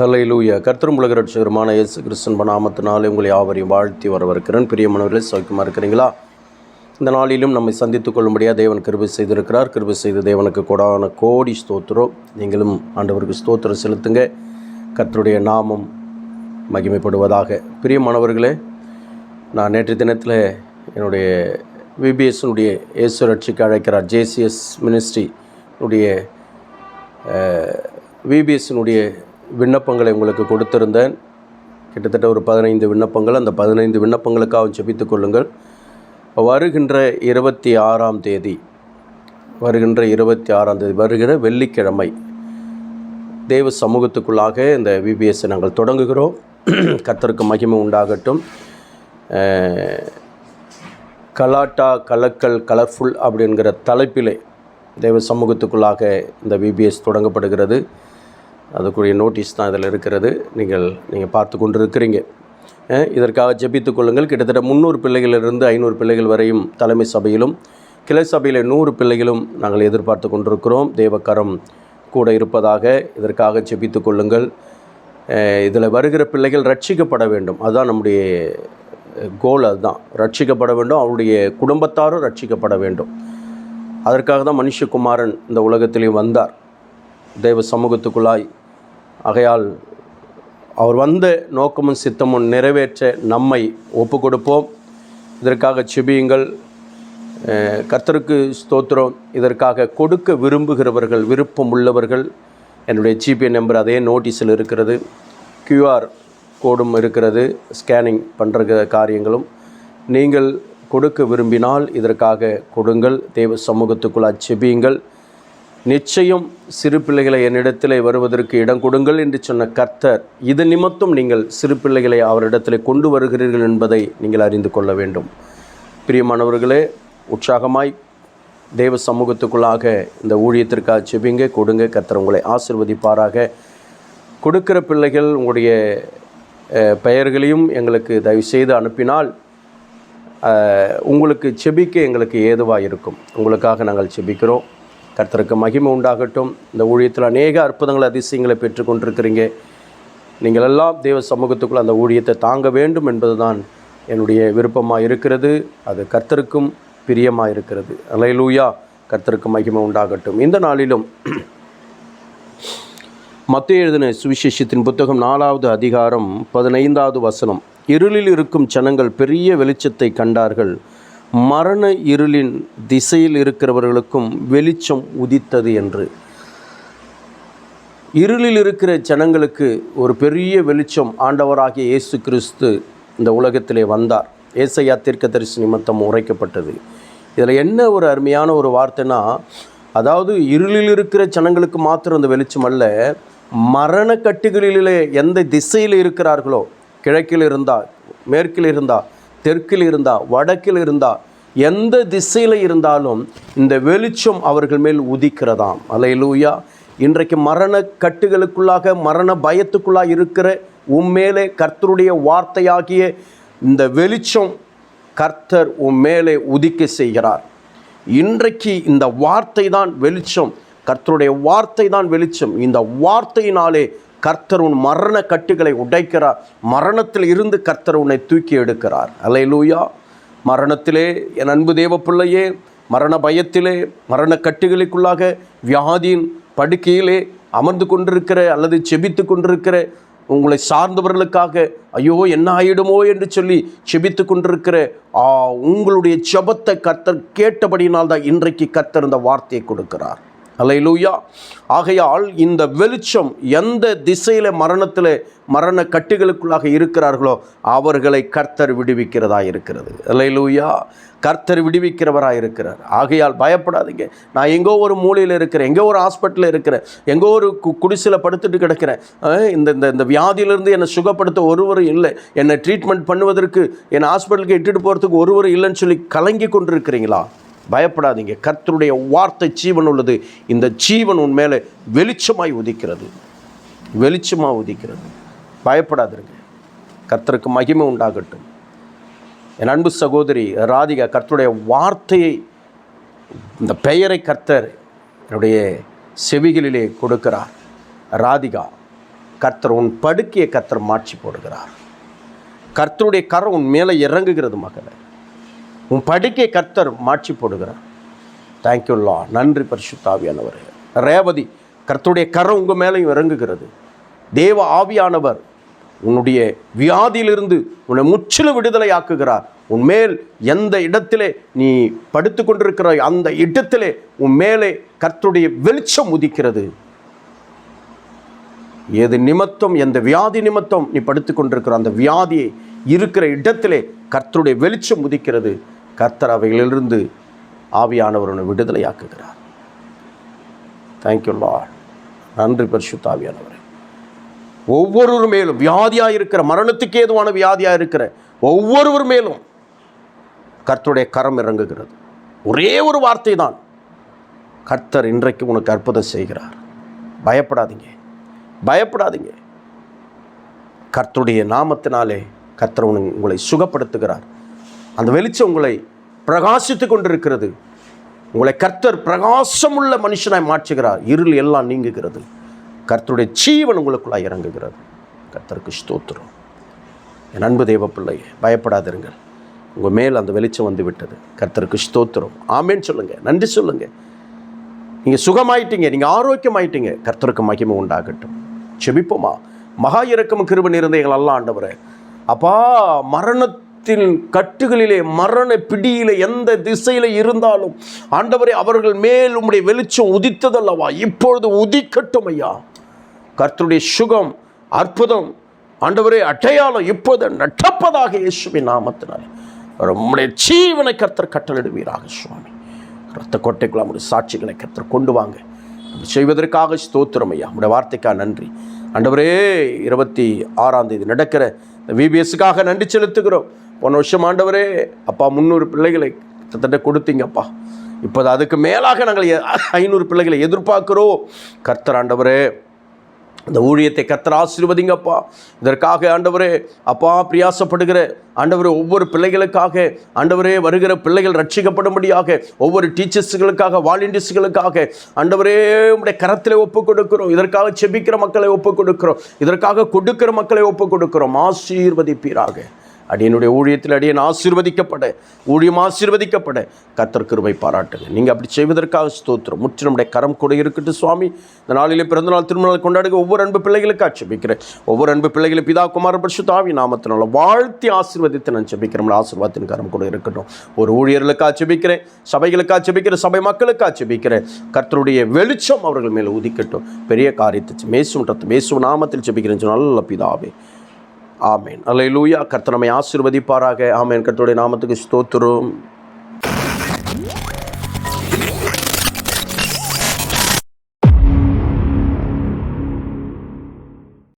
Hallelujah கர்த்தரும் உலக ரட்சகருமான இயேசு கிறிஸ்தன் பணாமத்தினாலே உங்களை யாவரையும் வாழ்த்தி வரவிருக்கிறேன் பிரியமானவர்களே சௌக்கியமாக இருக்கிறீங்களா? இந்த நாளிலும் நம்மை சந்தித்துக் கொள்ளும்படியாக தேவன் கிருபை செய்திருக்கிறார். கிருபை செய்த தேவனுக்கு கொடான கோடி ஸ்தோத்திரம். நீங்களும் ஆண்டவருக்கு ஸ்தோத்திரம் செலுத்துங்க. கர்த்தருடைய நாமம் மகிமைப்படுவதாக. பிரியமானவர்களே நான் நேற்று தினத்தில் என்னுடைய விபிஎஸ்னுடைய இயேசு ரட்சிக்கு அழைக்கிறார். ஜேசிஎஸ் மினிஸ்ட்ரி உடைய விபிஎஸ்னுடைய விண்ணப்பங்களை உங்களுக்கு கொடுத்திருந்தேன். கிட்டத்தட்ட ஒரு பதினைந்து விண்ணப்பங்கள். அந்த பதினைந்து விண்ணப்பங்களுக்காக ஜெபித்துக் கொள்ளுங்கள். வருகின்ற இருபத்தி ஆறாம் தேதி வருகின்ற இருபத்தி ஆறாம் தேதி வருகிற வெள்ளிக்கிழமை தேவ சமூகத்துக்குள்ளாக இந்த விபிஎஸ்ஸை நாங்கள் தொடங்குகிறோம். கத்தருக்கு மகிமை உண்டாகட்டும். கலாட்டா கலக்கல் கலர்ஃபுல் அப்படிங்கிற தலைப்பிலே தேவ சமூகத்துக்குள்ளாக இந்த விபிஎஸ் தொடங்கப்படுகிறது. அதுக்குரிய நோட்டீஸ் தான் இதில் இருக்கிறது. நீங்கள் நீங்கள் பார்த்து கொண்டு இருக்கிறீங்க இதற்காக ஜெபித்து கொள்ளுங்கள். கிட்டத்தட்ட முந்நூறு பிள்ளைகளிலிருந்து ஐநூறு பிள்ளைகள் வரையும் தலைமை சபையிலும் கிளை சபையில் நூறு பிள்ளைகளும் நாங்கள் எதிர்பார்த்து கொண்டிருக்கிறோம். தேவக்கரம் கூட இருப்பதாக இதற்காக ஜெபித்துக் கொள்ளுங்கள். இதில் வருகிற பிள்ளைகள் ரட்சிக்கப்பட வேண்டும். அதுதான் நம்முடைய கோல் அதுதான். ரட்சிக்கப்பட வேண்டும். அவருடைய குடும்பத்தாரும் ரட்சிக்கப்பட வேண்டும். அதற்காக தான் மனுஷகுமாரன் இந்த உலகத்திலே வந்தார். தேவ சமூகத்துக்குள்ளாய் ஆகையால் அவர் வந்த நோக்கமும் சித்தமும் நிறைவேற்ற நம்மை ஒப்பு கொடுப்போம் இதற்காக செபியுங்கள். கர்த்தருக்கு ஸ்தோத்திரம். இதற்காக கொடுக்க விரும்புகிறவர்கள் விருப்பம் உள்ளவர்கள் என்னுடைய ஜிபே நம்பர் அதே நோட்டீஸில் இருக்கிறது. கியூஆர் கோடும் இருக்கிறது. ஸ்கேனிங் பண்ணுற காரியங்களும் நீங்கள் கொடுக்க விரும்பினால் இதற்காக கொடுங்கள். தேவ சமூகத்துக்குள் செபியுங்கள். நிச்சயம் சிறு பிள்ளைகளை என்னிடத்திலே வருவதற்கு இடம் கொடுங்கள் என்று சொன்ன கர்த்தர் இது நிமித்தம் நீங்கள் சிறு பிள்ளைகளை அவரிடத்திலே கொண்டு வருகிறீர்கள் என்பதை நீங்கள் அறிந்து கொள்ள வேண்டும். பிரியமானவர்களே உற்சாகமாய் தேவ சமூகத்துக்குள்ளாக இந்த ஊழியத்திற்காக செபிங்க கொடுங்க கர்த்தர் உங்களை ஆசிர்வதிப்பாராக. கொடுக்கிற பிள்ளைகள் உங்களுடைய பெயர்களையும் எங்களுக்கு தயவு செய்து அனுப்பினால் உங்களுக்கு செபிக்க எங்களுக்கு ஏதுவாக இருக்கும் உங்களுக்காக நாங்கள் செபிக்கிறோம் கர்த்தருக்கு மகிமை உண்டாகட்டும். இந்த ஊழியத்தில் அநேக அற்புதங்கள் அதிசயங்களை பெற்றுக்கொண்டிருக்கிறீங்க நீங்கள் எல்லாம் தேவ சமூகத்துக்குள்ள அந்த ஊழியத்தை தாங்க வேண்டும் என்பதுதான் என்னுடைய விருப்பமாக இருக்கிறது அது கர்த்தருக்கும் பிரியமாக இருக்கிறது அலையலூயா. கர்த்தருக்கு மகிமை உண்டாகட்டும். இந்த நாளிலும் மத்திய எழுதின சுவிசேஷத்தின் புத்தகம் நாலாவது அதிகாரம் பதினைந்தாவது வசனம். இருளில் இருக்கும் ஜனங்கள் பெரிய வெளிச்சத்தை கண்டார்கள். மரண இருளின் திசையில் இருக்கிறவர்களுக்கும் வெளிச்சம் உதித்தது என்று. இருளில் இருக்கிற ஜனங்களுக்கு ஒரு பெரிய வெளிச்சம் ஆண்டவராகிய இயேசு கிறிஸ்து இந்த உலகத்திலே வந்தார். ஏசையா தீர்க்கதரிசி நிமித்தம் உரைக்கப்பட்டது. இதில் என்ன ஒரு அருமையான ஒரு வார்த்தைனா அதாவது இருளில் இருக்கிற ஜனங்களுக்கு மாத்திரம் அந்த வெளிச்சம் அல்ல மரண கட்டுகளிலே எந்த திசையில் இருக்கிறார்களோ கிழக்கில் இருந்தால் மேற்கில் இருந்தா தெற்கில் இருந்தா வடக்கில் இருந்தா எந்த திசையில் இருந்தாலும் இந்த வெளிச்சம் அவர்கள் மேல் உதிக்கிறதாம். அலையிலூயா இன்றைக்கு மரண கட்டுகளுக்குள்ளாக மரண பயத்துக்குள்ளாக இருக்கிற உம்மேலே கர்த்தருடைய வார்த்தையாகிய இந்த வெளிச்சம் கர்த்தர் உன் மேலே உதிக்க செய்கிறார். இன்றைக்கு இந்த வார்த்தை தான் வெளிச்சம். கர்த்தருடைய வார்த்தை தான் வெளிச்சம். இந்த வார்த்தையினாலே கர்த்தர் உன் மரண கட்டுகளை உடைக்கிறார். மரணத்தில் இருந்து கர்த்தர் உன்னை தூக்கி எடுக்கிறார். அல்லேலூயா. மரணத்திலே என் அன்பு தேவ பிள்ளையே மரண பயத்திலே மரண கட்டுகளுக்குள்ளாக வியாதியின் படுக்கையிலே அமர்ந்து கொண்டிருக்கிற அல்லது செபித்து கொண்டிருக்கிற உங்களை சார்ந்தவர்களுக்காக ஐயோ என்ன ஆயிடுமோ? என்று சொல்லி செபித்து கொண்டிருக்கிற ஆ, உங்களுடைய செபத்தை கர்த்தர் கேட்டபடியினால் தான் இன்றைக்கு கர்த்தர் இந்த வார்த்தையை கொடுக்கிறார். அலையிலூயா ஆகையால் இந்த வெளிச்சம் எந்த திசையில் மரணத்தில் மரண கட்டுகளுக்குள்ளாக இருக்கிறார்களோ அவர்களை கர்த்தர் விடுவிக்கிறதா இருக்கிறது. அலையிலூயா கர்த்தர் விடுவிக்கிறவராக இருக்கிறார். ஆகையால் பயப்படாதீங்க. நான் எங்கோ ஒரு மூலையில் இருக்கிறேன் எங்கோ ஒரு ஹாஸ்பிட்டலில் இருக்கிறேன் எங்கோ ஒரு கு குடிசையில் படுத்துட்டு கிடக்கிறேன். இந்த இந்த இந்த வியாதியிலிருந்து என்னை சுகப்படுத்த ஒருவரும் இல்லை. என்னை ட்ரீட்மெண்ட் பண்ணுவதற்கு என்னை ஹாஸ்பிட்டலுக்கு இட்டுட்டு போகிறதுக்கு ஒருவரும் இல்லைன்னு சொல்லி கலங்கி கொண்டிருக்கிறீங்களா? பயப்படாதீங்க. கர்த்தருடைய வார்த்தை ஜீவன் உள்ளது. இந்த ஜீவன் உன் மேலே வெளிச்சமாய் உதிக்கிறது. வெளிச்சமாக உதிக்கிறது. பயப்படாதிருங்க. கர்த்தருக்கு மகிமை உண்டாகட்டும். என் அன்பு சகோதரி ராதிகா கர்த்தருடைய வார்த்தையை இந்த பெயரை கர்த்தர் என்னுடைய செவிகளிலே கொடுக்கிறார். ராதிகா கர்த்தர் உன் படுக்கையை கர்த்தர் மாற்றி போடுகிறார். கர்த்தருடைய கரம் உன் மேலே இறங்குகிறது மகளை. உன் படுக்கை கர்த்தர் மாற்றி போடுகிறார். தேங்க்யூல்லா நன்றி பரிசுத்தாவியானவர் ரேவதி கர்த்தருடைய கரம் உங்கள் மேலேயும் இறங்குகிறது. தேவ ஆவியானவர் உன்னுடைய வியாதியிலிருந்து உன்னை முற்றிலும் விடுதலையாக்குகிறார். உன் மேல் எந்த இடத்திலே நீ படுத்து கொண்டிருக்கிறாய் அந்த இடத்திலே உன் மேலே கர்த்தருடைய வெளிச்சம் உதிக்கிறது. எது நிமித்தம் எந்த வியாதி நிமித்தம் நீ படுத்து கொண்டிருக்கிற அந்த வியாதியை இருக்கிற இடத்திலே கர்த்தருடைய வெளிச்சம் உதிக்கிறது. கர்த்தர் அவைகளிலிருந்து ஆவியானவர் உன்னை விடுதலையாக்குகிறார் தேங்க்யூ லார்ட் நன்றி பரிசுத்த ஆவியானவரே. ஒவ்வொருவர் மேலும் வியாதியாக இருக்கிற மரணத்துக்கு ஏதுவான வியாதியாக இருக்கிற ஒவ்வொருவர் மேலும் கர்த்தருடைய கரம் இறங்குகிறது. ஒரே ஒரு வார்த்தை தான். கர்த்தர் இன்றைக்கு உனக்கு அற்புதம் செய்கிறார். பயப்படாதீங்க. பயப்படாதீங்க. கர்த்தருடைய நாமத்தினாலே கர்த்தர் உங்களை சுகப்படுத்துகிறார். அந்த வெளிச்சம் உங்களை பிரகாசித்து கொண்டிருக்கிறது. உங்களை கர்த்தர் பிரகாசமுள்ள மனுஷனாய் மாற்றுகிறார். இருள் எல்லாம் நீங்குகிறது. கர்த்தருடைய ஜீவன் உங்களுக்குள்ளாக இறங்குகிறது. கர்த்தருக்கு ஸ்தோத்திரம். என் அன்பு தெய்வ பிள்ளையே பயப்படாதிருங்கள். உங்கள் மேல் அந்த வெளிச்சம் வந்து விட்டது கர்த்தருக்கு ஸ்தோத்திரம். ஆமேன்னு சொல்லுங்கள் நன்றி சொல்லுங்கள் நீங்கள் சுகமாயிட்டீங்க. நீங்கள் ஆரோக்கியமாயிட்டீங்க. கர்த்தருக்கு மகிமை உண்டாகட்டும். செபிப்போமா? மகா இறக்கம் கிருபன் இருந்த எங்கள் அல்ல ஆண்டவரே. அப்பா மரணத்தின் கட்டுகளிலே மரண பிடியிலே எந்த திசையில் இருந்தாலும் ஆண்டவரே அவர்கள் மேல் உம்முடைய வெளிச்சம் உதித்ததல்லவா? இப்பொழுது உதிக்கட்டும் ஐயா. கர்த்தருடைய சுகம் அற்புதம் ஆண்டவரே அடையாளம் இப்போது நட்டப்பதாக இயேசுவின் நாமத்தினால். உம்முடைய ஜீவனை கர்த்தர் கட்டளிடுவீராக சுவாமி. ரத்த கோட்டைக்குள்ள நம்முடைய சாட்சிகளை கர்த்தர் கொண்டு வாங்க. செய்வதற்காக ஸ்தோத்திரம் ஐயா. உடைய வார்த்தைக்காக நன்றி. ஆண்டவரே இருபத்தி ஆறாம் தேதி நடக்கிற இந்த விபிஎஸ்க்காக நன்றி செலுத்துகிறோம். போன வருஷம் ஆண்டவரே அப்பா முந்நூறு பிள்ளைகளை கிட்டத்தட்ட கொடுத்தீங்கப்பா. இப்போ அதுக்கு மேலாக நாங்கள் ஐநூறு பிள்ளைகளை எதிர்பார்க்குறோம். கர்த்தர் ஆண்டவரே இந்த ஊழியத்தை கர்த்தர் ஆசீர்வதிங்கப்பா. இதற்காக ஆண்டவரே அப்பா பிரியாசப்படுகிற ஆண்டவரே ஒவ்வொரு பிள்ளைகளுக்காக ஆண்டவரே வருகிற பிள்ளைகள் ரட்சிக்கப்படும்படியாக ஒவ்வொரு டீச்சர்ஸுகளுக்காக வாலண்டியர்ஸுகளுக்காக ஆண்டவரே உடைய கரத்தில் ஒப்பு கொடுக்கிறோம். இதற்காக செபிக்கிற மக்களை ஒப்பு கொடுக்கிறோம். இதற்காக கொடுக்கிற மக்களை ஒப்புக் கொடுக்கிறோம். ஆசீர்வதிப்பீராக. அடியனுடைய ஊழியத்தில் அடியன் ஆசீர்வதிக்கப்பட ஊழியம் ஆசீர்வதிக்கப்பட. கர்த்தர் கிருபை பாராட்டுங்க. நீங்கள் அப்படி செய்வதற்காக ஸ்தோத்திரம். முற்று நம்முடைய கரம் கூட இருக்கட்டும் சுவாமி. இந்த நாளிலே பிறந்தநாள் திருமணம் கொண்டாடுங்க. ஒவ்வொரு அன்பு பிள்ளைகளுக்கு ஆட்சேபிக்கிறேன். ஒவ்வொரு அன்பு பிள்ளைகளை பிதா குமார பரிசு தாவி நாமத்தினால வாழ்த்தி ஆசீர்வதித்து நான் செபிக்கிறோம் ஆசீர்வாதத்தின் கரம் கூட இருக்கட்டும். ஒரு ஊழியர்களுக்கு ஆட்சேபிக்கிறேன். சபைகளுக்கு ஆட்சேபிக்கிறேன். சபை மக்களுக்கு ஆட்சேபிக்கிறேன். கர்த்தருடைய வெளிச்சம் அவர்கள் மேலே உதிக்கட்டும் பெரிய காரியத்தை மேசும் ரத்து மேசும் நாமத்தில் செபிக்கிறேன் நல்ல பிதாவே. ஆமேன். அல்லேலூயா. லூயா கர்த்தனமை ஆசீர்வதிப்பாராக. ஆமேன். கர்த்தருடைய நாமத்துக்கு ஸ்தோத்திரம்.